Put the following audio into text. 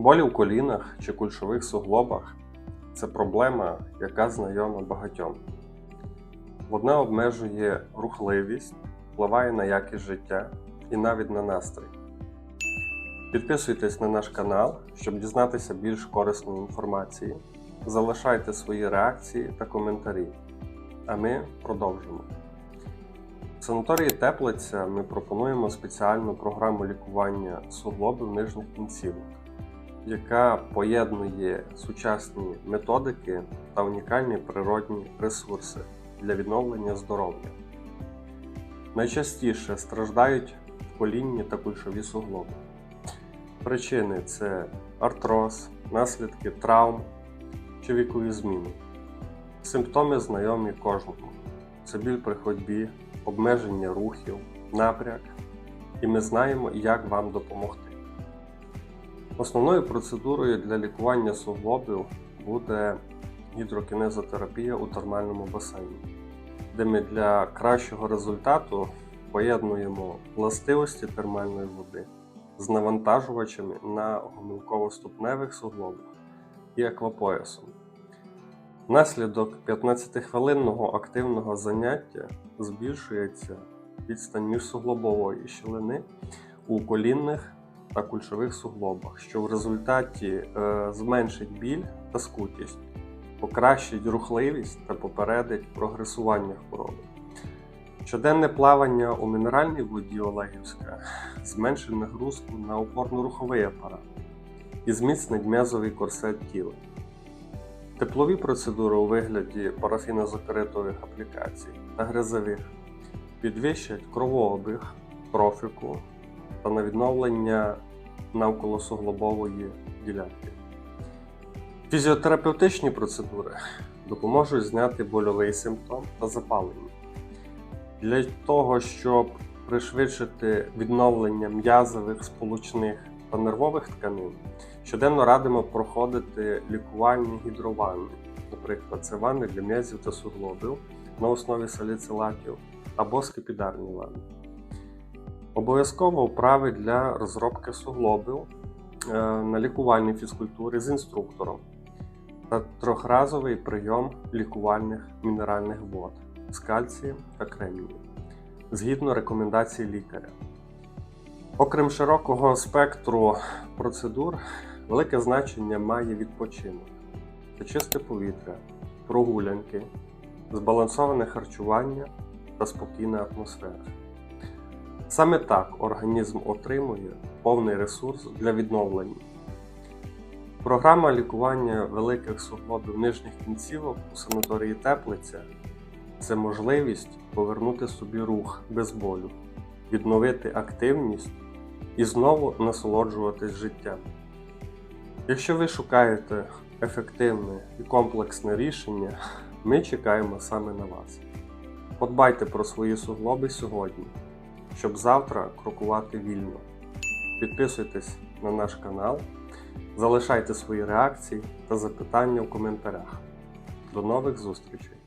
Болі в колінах чи кульшових суглобах це проблема, яка знайома багатьом. Вона обмежує рухливість, впливає на якість життя і навіть на настрій. Підписуйтесь на наш канал, щоб дізнатися більш корисної інформації. Залишайте свої реакції та коментарі. А ми продовжимо. В санаторії Теплиця ми пропонуємо спеціальну програму лікування суглобів нижніх кінцівок, яка поєднує сучасні методики та унікальні природні ресурси для відновлення здоров'я. Найчастіше страждають колінні та кульшові суглоби. Причини це артроз, наслідки травм чи вікові зміни. Симптоми знайомі кожному: це біль при ходьбі, обмеження рухів, напряг, і ми знаємо, як вам допомогти. Основною процедурою для лікування суглобів буде гідрокінезотерапія у термальному басейні, де ми для кращого результату поєднуємо властивості термальної води з навантажувачами на гомілково-ступневих суглобах і аквапоясом. Внаслідок 15-хвилинного активного заняття збільшується відстань міжсуглобової щілини у колінних та кульшових суглобах, що в результаті е, зменшить біль та скутість, покращить рухливість та попередить прогресування хвороби. Щоденне плавання у мінеральній воді Олегівська зменшить нагрузку на опорно-руховий апарат і зміцнить м'язовий корсет тіла. Теплові процедури у вигляді парафінозокритових аплікацій та гризових підвищать кровообіг, трофіку та на відновлення навколосуглобової ділянки. Фізіотерапевтичні процедури допоможуть зняти больовий симптом та запалення. Для того, щоб пришвидшити відновлення м'язових, сполучних та нервових тканин, щоденно радимо проходити лікувальні гідрованни, наприклад, це ванни для м'язів та суглобів на основі саліцилатів або скипідарні ванни. Обов'язково вправи для розробки суглобів е, на лікувальній фізкультурі з інструктором та трьохразовий прийом лікувальних мінеральних вод з кальцієм та кремнієм згідно рекомендацій лікаря. Окрім широкого спектру процедур, велике значення має відпочинок, це чисте повітря, прогулянки, збалансоване харчування та спокійна атмосфера. Саме так організм отримує повний ресурс для відновлення. Програма лікування великих суглобів нижніх кінцівок у санаторії Теплиця це можливість повернути собі рух без болю, відновити активність і знову насолоджуватись життям. Якщо ви шукаєте ефективне і комплексне рішення, ми чекаємо саме на вас. Подбайте про свої суглоби сьогодні, щоб завтра крокувати вільно. Підписуйтесь на наш канал, залишайте свої реакції та запитання в коментарях. До нових зустрічей!